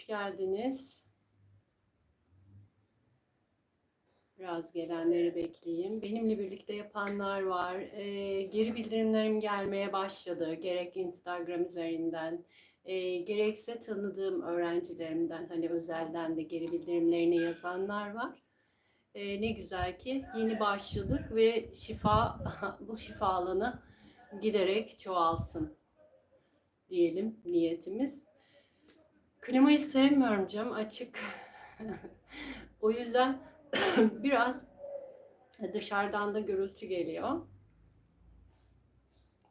hoş geldiniz. Biraz gelenleri bekleyeyim. Benimle birlikte yapanlar var. Ee, geri bildirimlerim gelmeye başladı. Gerek Instagram üzerinden, e, gerekse tanıdığım öğrencilerimden, hani özelden de geri bildirimlerini yazanlar var. Ee, ne güzel ki yeni başladık ve şifa, bu şifa alanı giderek çoğalsın diyelim niyetimiz. Klimayı sevmiyorum cam açık. o yüzden biraz dışarıdan da gürültü geliyor.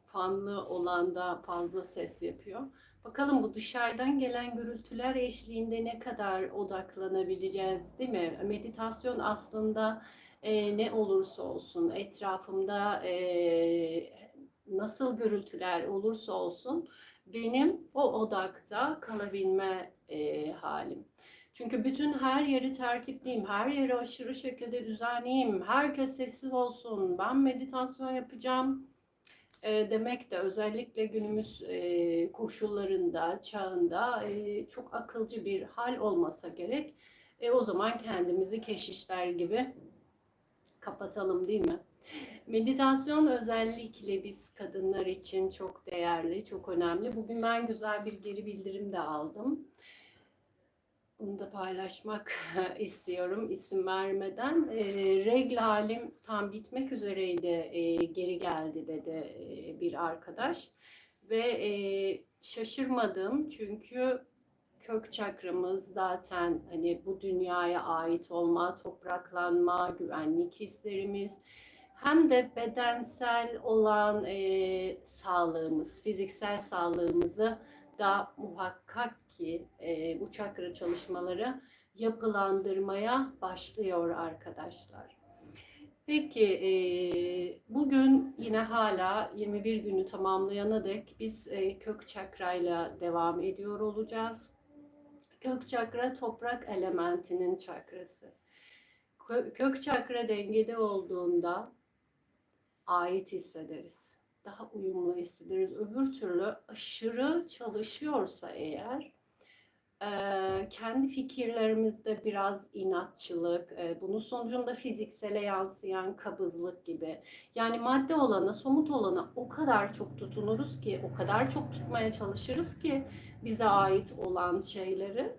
Fanlı olan da fazla ses yapıyor. Bakalım bu dışarıdan gelen gürültüler eşliğinde ne kadar odaklanabileceğiz değil mi? Meditasyon aslında e, ne olursa olsun etrafımda e, nasıl gürültüler olursa olsun benim o odakta kalabilme e, halim. Çünkü bütün her yeri tertipliyim, her yeri aşırı şekilde düzenleyeyim, herkes sessiz olsun, ben meditasyon yapacağım e, demek de özellikle günümüz e, koşullarında, çağında e, çok akılcı bir hal olmasa gerek. E, o zaman kendimizi keşişler gibi kapatalım değil mi? Meditasyon özellikle biz kadınlar için çok değerli, çok önemli. Bugün ben güzel bir geri bildirim de aldım. Bunu da paylaşmak istiyorum isim vermeden. E, regl halim tam bitmek üzereydi, e, geri geldi dedi e, bir arkadaş. Ve e, şaşırmadım çünkü kök çakramız zaten hani bu dünyaya ait olma, topraklanma, güvenlik hislerimiz, hem de bedensel olan e, sağlığımız, fiziksel sağlığımızı da muhakkak ki e, bu çakra çalışmaları yapılandırmaya başlıyor arkadaşlar. Peki e, bugün yine hala 21 günü tamamlayana dek biz e, kök çakrayla devam ediyor olacağız. Kök çakra toprak elementinin çakrası. Kök çakra dengede olduğunda ait hissederiz. Daha uyumlu hissederiz. Öbür türlü aşırı çalışıyorsa eğer kendi fikirlerimizde biraz inatçılık, bunun sonucunda fiziksele yansıyan kabızlık gibi. Yani madde olana, somut olana o kadar çok tutunuruz ki, o kadar çok tutmaya çalışırız ki bize ait olan şeyleri.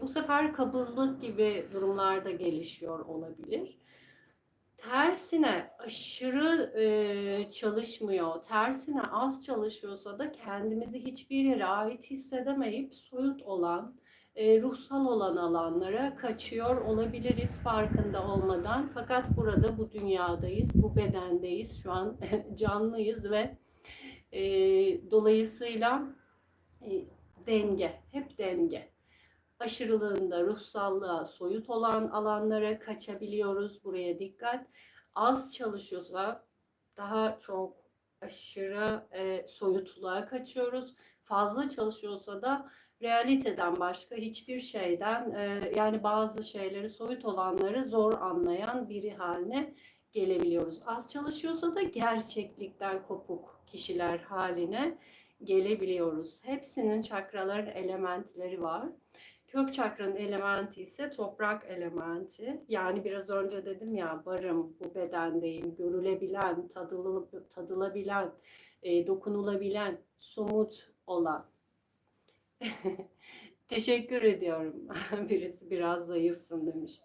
Bu sefer kabızlık gibi durumlarda gelişiyor olabilir tersine aşırı e, çalışmıyor, tersine az çalışıyorsa da kendimizi hiçbir yere ait hissedemeyip soyut olan, e, ruhsal olan alanlara kaçıyor olabiliriz farkında olmadan. Fakat burada bu dünyadayız, bu bedendeyiz, şu an canlıyız ve e, dolayısıyla e, denge, hep denge aşırılığında ruhsallığa soyut olan alanlara kaçabiliyoruz. Buraya dikkat. Az çalışıyorsa daha çok aşırı e, soyutluğa kaçıyoruz. Fazla çalışıyorsa da realiteden başka hiçbir şeyden e, yani bazı şeyleri soyut olanları zor anlayan biri haline gelebiliyoruz. Az çalışıyorsa da gerçeklikten kopuk kişiler haline gelebiliyoruz. Hepsinin çakraların elementleri var. Kök çakranın elementi ise toprak elementi. Yani biraz önce dedim ya varım, bu bedendeyim, görülebilen, tadılıp, tadılabilen, e, dokunulabilen, somut olan. Teşekkür ediyorum. Birisi biraz zayıfsın demiş.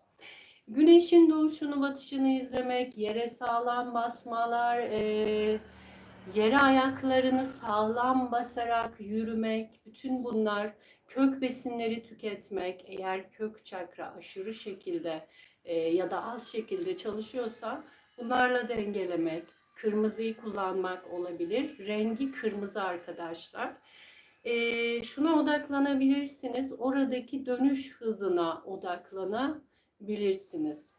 Güneşin doğuşunu, batışını izlemek, yere sağlam basmalar, e, yere ayaklarını sağlam basarak yürümek, bütün bunlar kök besinleri tüketmek, eğer kök çakra aşırı şekilde e, ya da az şekilde çalışıyorsa bunlarla dengelemek, kırmızıyı kullanmak olabilir. Rengi kırmızı arkadaşlar. E, şuna odaklanabilirsiniz. Oradaki dönüş hızına odaklanabilirsiniz.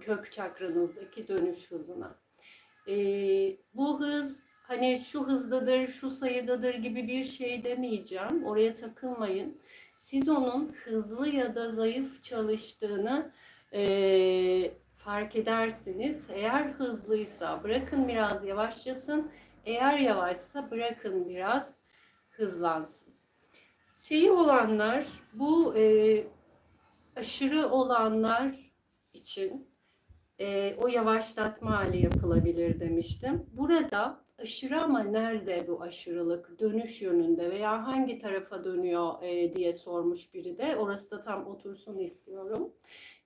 Kök çakranızdaki dönüş hızına. E, bu hız hani şu hızdadır, şu sayıdadır gibi bir şey demeyeceğim. Oraya takılmayın. Siz onun hızlı ya da zayıf çalıştığını e, fark edersiniz. Eğer hızlıysa bırakın biraz yavaşlasın. Eğer yavaşsa bırakın biraz hızlansın. Şeyi olanlar, bu e, aşırı olanlar için e, o yavaşlatma hali yapılabilir demiştim. Burada aşırı ama nerede bu aşırılık? Dönüş yönünde veya hangi tarafa dönüyor e, diye sormuş biri de. Orası da tam otursun istiyorum.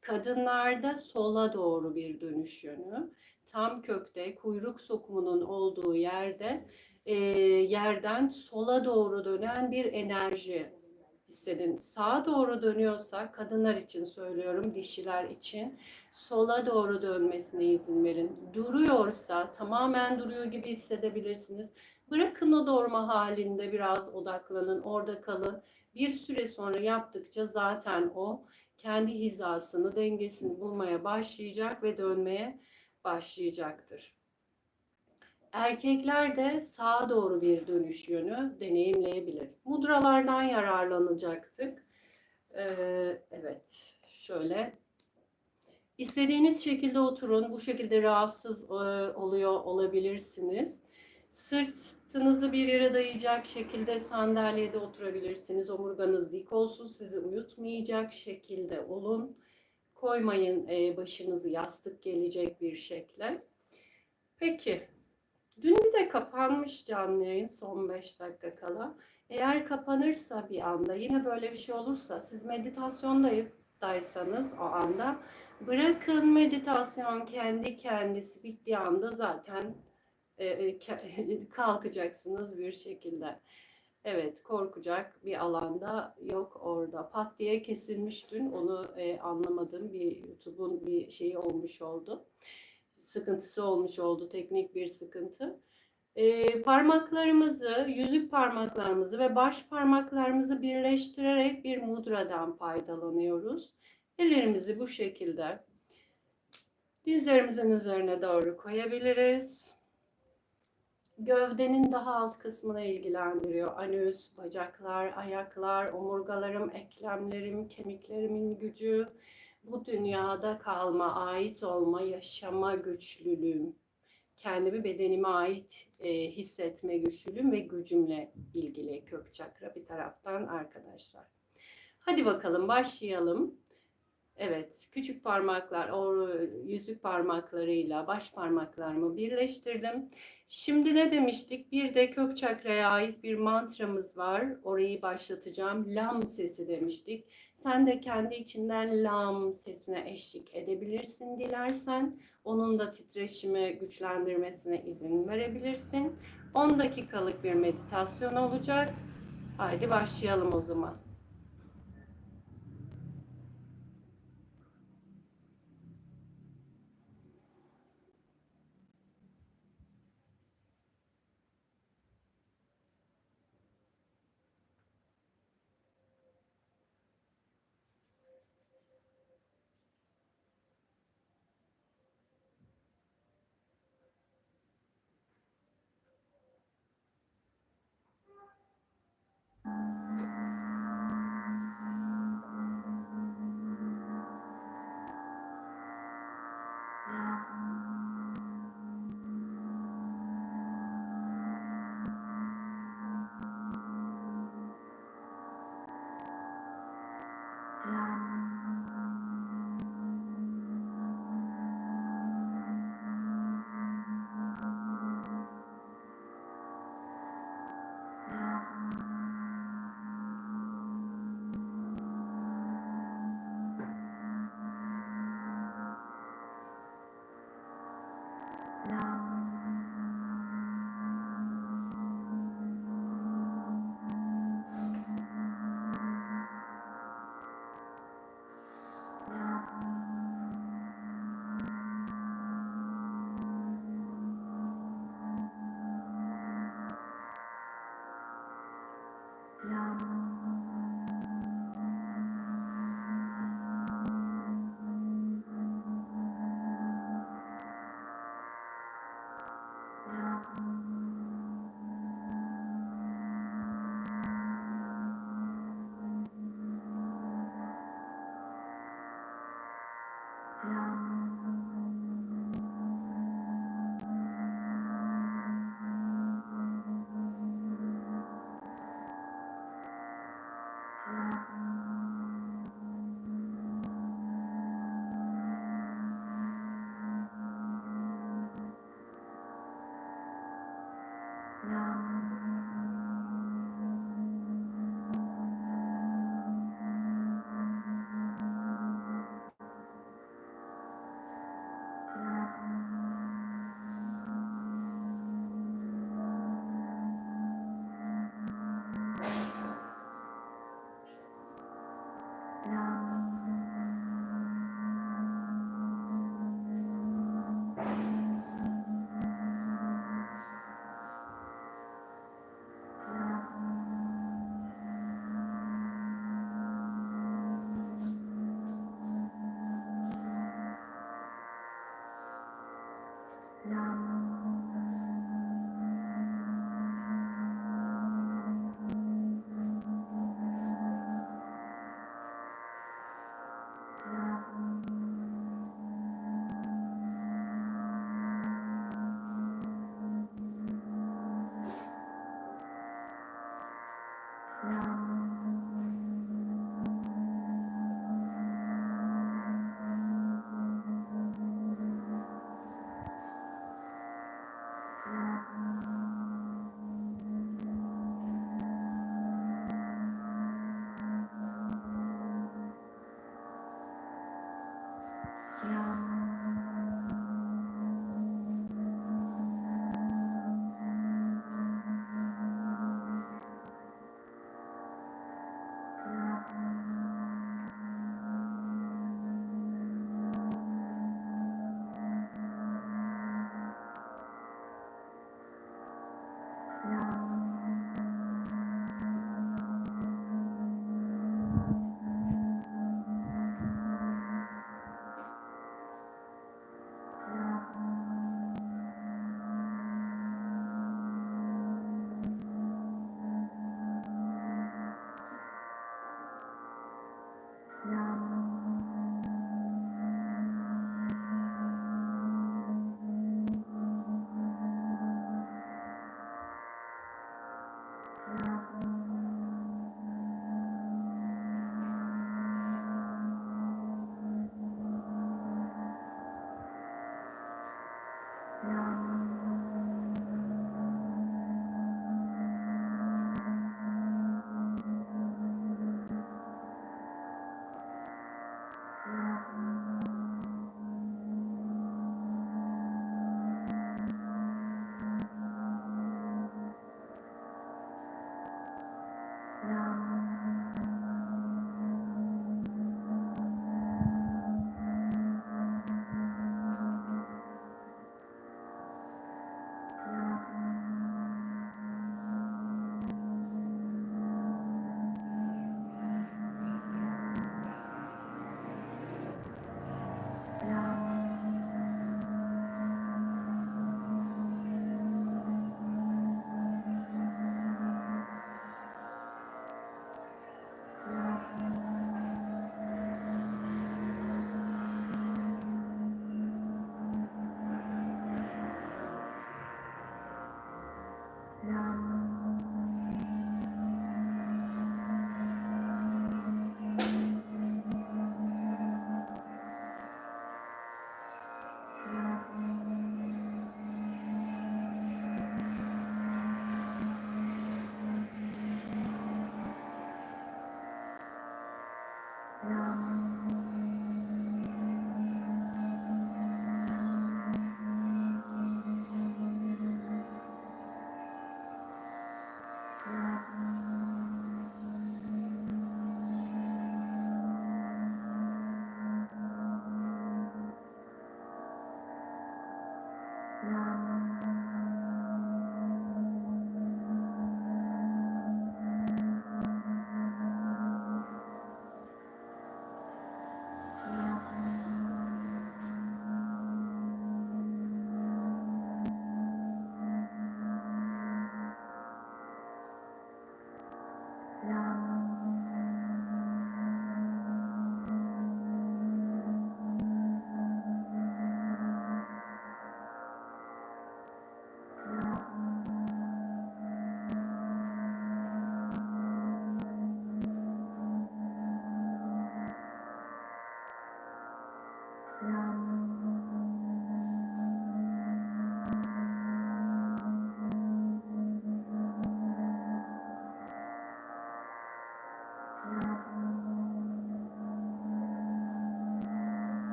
Kadınlarda sola doğru bir dönüş yönü. Tam kökte kuyruk sokumunun olduğu yerde e, yerden sola doğru dönen bir enerji hissedin. Sağa doğru dönüyorsa kadınlar için söylüyorum, dişiler için sola doğru dönmesine izin verin. Duruyorsa tamamen duruyor gibi hissedebilirsiniz. Bırakın o doğurma halinde biraz odaklanın, orada kalın. Bir süre sonra yaptıkça zaten o kendi hizasını, dengesini bulmaya başlayacak ve dönmeye başlayacaktır. Erkekler de sağa doğru bir dönüş yönü deneyimleyebilir. Mudralardan yararlanacaktık. Ee, evet, şöyle. İstediğiniz şekilde oturun. Bu şekilde rahatsız e, oluyor olabilirsiniz. Sırtınızı bir yere dayayacak şekilde sandalyede oturabilirsiniz. Omurganız dik olsun. Sizi uyutmayacak şekilde olun. Koymayın e, başınızı yastık gelecek bir şekle. Peki Dün bir de kapanmış canlı yayın son 5 dakika kala. Eğer kapanırsa bir anda yine böyle bir şey olursa siz meditasyondaysanız o anda bırakın meditasyon kendi kendisi bittiği anda zaten e, e kalkacaksınız bir şekilde. Evet korkacak bir alanda yok orada. Pat diye kesilmiş dün onu e, anlamadım. Bir YouTube'un bir şeyi olmuş oldu sıkıntısı olmuş oldu, teknik bir sıkıntı. E, parmaklarımızı, yüzük parmaklarımızı ve baş parmaklarımızı birleştirerek bir mudradan faydalanıyoruz. Ellerimizi bu şekilde dizlerimizin üzerine doğru koyabiliriz. Gövdenin daha alt kısmına ilgilendiriyor. Anüs, bacaklar, ayaklar, omurgalarım, eklemlerim, kemiklerimin gücü, bu dünyada kalma, ait olma, yaşama güçlülüğüm, kendimi bedenime ait e, hissetme güçlülüğüm ve gücümle ilgili kök çakra bir taraftan arkadaşlar. Hadi bakalım başlayalım. Evet, küçük parmaklar, o yüzük parmaklarıyla baş parmaklarımı birleştirdim. Şimdi ne demiştik? Bir de kök çakraya ait bir mantramız var. Orayı başlatacağım. Lam sesi demiştik. Sen de kendi içinden lam sesine eşlik edebilirsin dilersen. Onun da titreşimi güçlendirmesine izin verebilirsin. 10 dakikalık bir meditasyon olacak. Haydi başlayalım o zaman. 감사합니다. 啊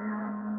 Yeah.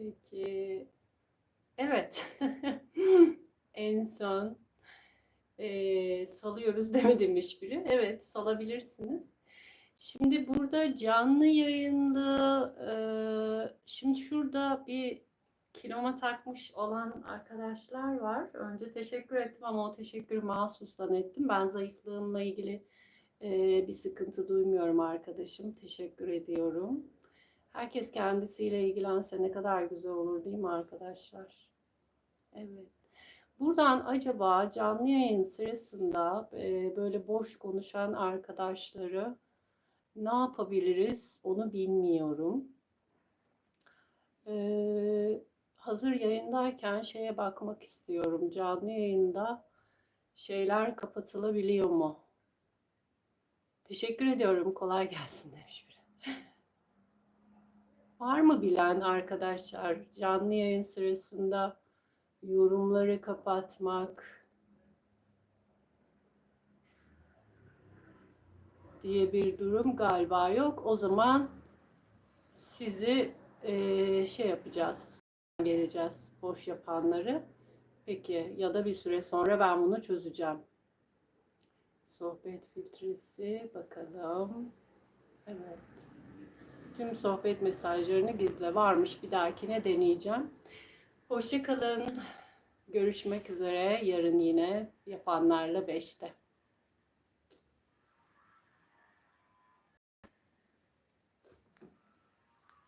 Peki. Evet. En son eee, salıyoruz demedim hiçbiri. Evet, salabilirsiniz. Şimdi burada canlı yayında eee, şimdi şurada bir kiloma takmış olan arkadaşlar var. Önce teşekkür ettim ama o teşekkürü mahsustan ettim. Ben zayıflığımla ilgili eee, bir sıkıntı duymuyorum arkadaşım. Teşekkür ediyorum. Herkes kendisiyle ilgilense ne kadar güzel olur değil mi arkadaşlar? Evet. Buradan acaba canlı yayın sırasında e, böyle boş konuşan arkadaşları ne yapabiliriz onu bilmiyorum. Ee, hazır yayındayken şeye bakmak istiyorum. Canlı yayında şeyler kapatılabiliyor mu? Teşekkür ediyorum. Kolay gelsin demiş biri. Var mı bilen arkadaşlar canlı yayın sırasında yorumları kapatmak diye bir durum galiba yok. O zaman sizi eee, şey yapacağız. Geleceğiz boş yapanları. Peki ya da bir süre sonra ben bunu çözeceğim. Sohbet filtresi bakalım. Evet. Tüm sohbet mesajlarını gizle varmış. Bir dahakine deneyeceğim. Hoşçakalın. Görüşmek üzere. Yarın yine yapanlarla 5'te.